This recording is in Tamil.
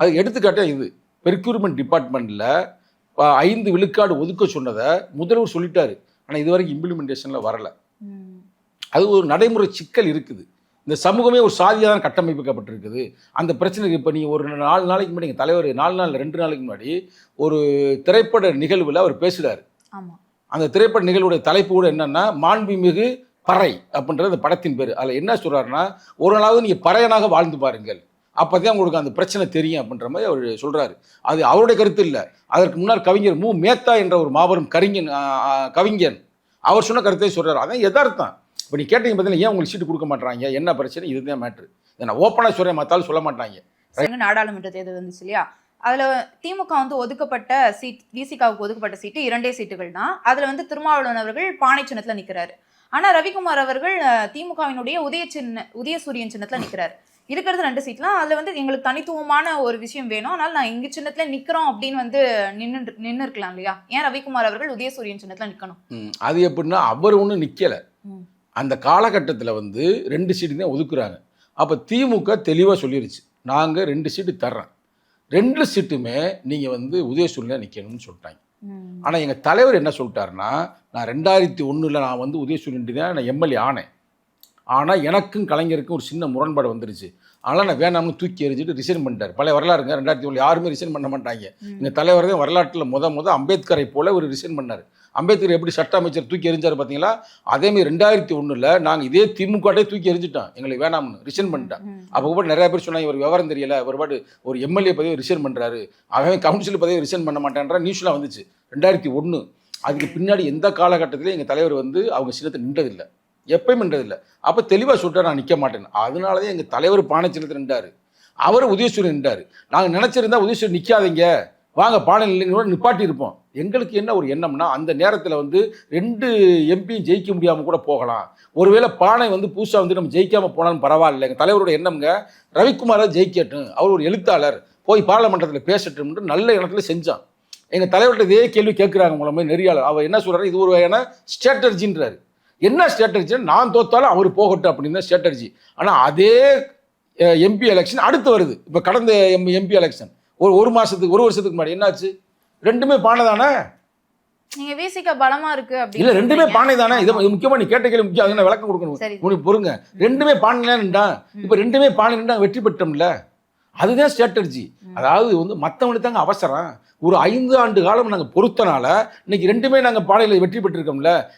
அது எடுத்துக்காட்டே இது. பெர்க்யூர்மெண்ட் டிபார்ட்மெண்ட்டில் ஐந்து விழுக்காடு ஒதுக்க சொன்னதை முதல்வர் சொல்லிட்டாரு. ஆனால் இது வரைக்கும் இம்ப்ளிமெண்டேஷனில் வரல. அது ஒரு நடைமுறை சிக்கல் இருக்குது. இந்த சமூகமே ஒரு சாதியாக தான் கட்டமைக்கப்பட்டிருக்குது. அந்த பிரச்சனைக்கு இப்போ நீங்கள் ஒரு நாலு நாளைக்கு முன்னாடி எங்கள் தலைவர் நாலு நாள் ரெண்டு நாளைக்கு முன்னாடி ஒரு திரைப்பட நிகழ்வில் அவர் பேசுகிறார் அந்த திரைப்பட நிகழ்வுடைய தலைப்பு கூட என்னன்னா மாண்புமிகு பறை அப்படின்றது அந்த படத்தின் பேர். அதில் என்ன சொல்றாருன்னா ஒரு நாளாவது நீங்கள் பறையனாக வாழ்ந்து பாருங்கள். அப்போ தான் உங்களுக்கு அந்த பிரச்சனை தெரியும் அப்படின்ற மாதிரி அவர் சொல்கிறாரு அது அவருடைய கருத்து இல்லை. அதற்கு முன்னால் கவிஞர் மு. மேத்தா என்ற ஒரு மாபெரும் கவிஞன் கவிஞன் அவர் சொன்ன கருத்தை சொல்கிறார் அதான் எதார்த்தம் இப்போ நீ கேட்டீங்க பார்த்தீங்கன்னா ஏன் உங்களுக்கு சீட்டு கொடுக்க மாட்டாங்க என்ன பிரச்சனை? இதுதான் மேட்ரு இதை நான் ஓப்பனாக சொல்கிறேன் மத்தாலும் சொல்ல மாட்டாங்க. நாடாளுமன்ற தேர்தல் வந்துச்சு இல்லையா? அதில் திமுக வந்து ஒதுக்கப்பட்ட சீட் விசிகாவுக்கு ஒதுக்கப்பட்ட சீட்டு இரண்டே சீட்டுகள் தான். அதில் வந்து திருமாவளவன் அவர்கள் பானை சின்னத்தில் நிற்கிறாரு ஆனால் ரவிக்குமார் அவர்கள் திமுகவினுடைய உதய சின்ன உதயசூரியன் சின்னத்தில் நிற்கிறார் இருக்கிறது ரெண்டு சீட்லாம் அதுல வந்து எங்களுக்கு தனித்துவமான ஒரு விஷயம் வேணும். அதனால நான் இங்க சின்னத்துல நிக்கிறோம் அப்படின்னு வந்து நின்று நின்று இருக்கலாம் இல்லையா? ஏன் ரவிக்குமார் அவர்கள் உதயசூரியன் சின்னத்துல நிக்கணும்? ம், அது எப்படின்னா அவர் ஒன்றும் நிற்கலை. அந்த காலகட்டத்தில் வந்து ரெண்டு சீட்டு தான் ஒதுக்குறாங்க. அப்போ திமுக தெளிவாக சொல்லிருச்சு. நாங்கள் ரெண்டு சீட்டு தர்றேன் ரெண்டு சீட்டுமே நீங்கள் வந்து உதயசூரில் நிற்கணும்னு சொல்லிட்டாங்க. ஆனால் எங்கள் தலைவர் என்ன சொல்லிட்டாருன்னா நான் ரெண்டாயிரத்தி ஒன்றில் நான் வந்து உதயசூரியன்ட்டு தான் நான் எம்எல்ஏ ஆனேன். ஆனால் எனக்கும் கலைஞருக்கும் ஒரு சின்ன முரண்பாடு வந்துருச்சு. அதனால் நான் வேணாம்னு தூக்கி எறிஞ்சிட்டு ரிசைன் பண்ணிட்டார். பழைய வரலாறுங்க. ரெண்டாயிரத்தி ஒன்று யாருமே ரிசைன் பண்ண மாட்டாங்க. எங்கள் தலைவர் தான் வரலாற்றில் முத முத அம்பேத்கரை போல ஒரு ரிசைன் பண்ணார். அம்பேத்கர் எப்படி சட்ட அமைச்சர் தூக்கி எறிஞ்சார் பார்த்தீங்களா அதேமாதிரி ரெண்டாயிரத்தி ஒன்றில் நாங்கள் இதே திமுகட்டே தூக்கி எறிஞ்சிட்டோம். எங்களுக்கு வேணாம்னு ரிசைன் பண்ணிட்டேன். அப்போ கூட நிறைய பேர் சொன்னாங்க இவர் விவரம் தெரியல. ஒரு பாட்டு ஒரு எம்எல்ஏ பதவி ரிசைன் பண்ணுறாரு அவன் கவுன்சில் பதவி ரிசைன் பண்ண மாட்டேன்ற நியூஸ்லாம் வந்துச்சு. ரெண்டாயிரத்தி ஒன்று அதுக்கு பின்னாடி எந்த காலகட்டத்திலையும் எங்கள் தலைவர் வந்து அவங்க சின்னத்தை நின்றதில்லை. எப்பயும் இல்லை அப்போ தெளிவாக சொல்லிட்டார் நான் நிற்க மாட்டேன் அதனால தான் எங்கள் தலைவர் பானை நின்றார். அவர் உதயசூரியன் நின்றார். நாங்கள் நினச்சிருந்தா உதயசூரியன் நிற்காதீங்க வாங்க பானை இல்லைங்களோட நிப்பாட்டி இருப்போம் எங்களுக்கு என்ன ஒரு எண்ணம்னா அந்த நேரத்தில் வந்து ரெண்டு எம்பியும் ஜெயிக்க முடியாமல் கூட போகலாம். ஒருவேளை பானை வந்து புதுசாக வந்து நம்ம ஜெயிக்காமல் போனாலும் பரவாயில்ல. எங்கள் தலைவரோட எண்ணம்ங்க ரவிக்குமாரை ஜெயிக்கட்டும். அவர் ஒரு எழுத்தாளர். போய் பாராளுமன்றத்தில் பேசட்டும்னு நல்ல இடத்துல செஞ்சான். எங்கள் தலைவர்கிட்ட இதே கேள்வி கேட்குறாங்க மூலமே நெறியாளர். அவர் என்ன சொல்கிறாரு இது ஒரு வகையான ஸ்ட்ராட்டர்ஜின்றாரு என்ன ஸ்ட்ராட்டர்ஜின்னு நான் தோத்தாலும் அவர் போகட்டும் அப்படின்னு தான் ஸ்ட்ராட்டர்ஜி ஆனால் அதே எம்பி எலெக்ஷன் அடுத்து வருது. இப்போ கடந்த எம் எம்பி எலெக்ஷன் ஒரு ஒரு மாதத்துக்கு ஒரு வருஷத்துக்கு முன்னாடி என்னாச்சு? ரெண்டுமே பானை தானே? நீங்க விசிக பலமா இருக்கு இல்ல ரெண்டுமே. பானை தானே? இது முக்கியமா நீ கேட்ட கேள்வி முக்கியம் நான் விளக்கம் கொடுக்கணும். உனக்கு பொறுங்க. ரெண்டுமே பானையில நின்றான் இப்ப ரெண்டுமே பானை நின்றா வெற்றி பெற்றோம்ல? அதுதான் ஸ்ட்ராட்டர்ஜி அதாவது வந்து மற்றவங்களுக்கு தாங்க அவசரம். ஒரு ஐந்து ஆண்டு காலம் நாங்கள் பொறுத்தனால இன்னைக்கு ரெண்டுமே நாங்கள் பானையில் வெற்றி பெற்றிருக்கோம்ல?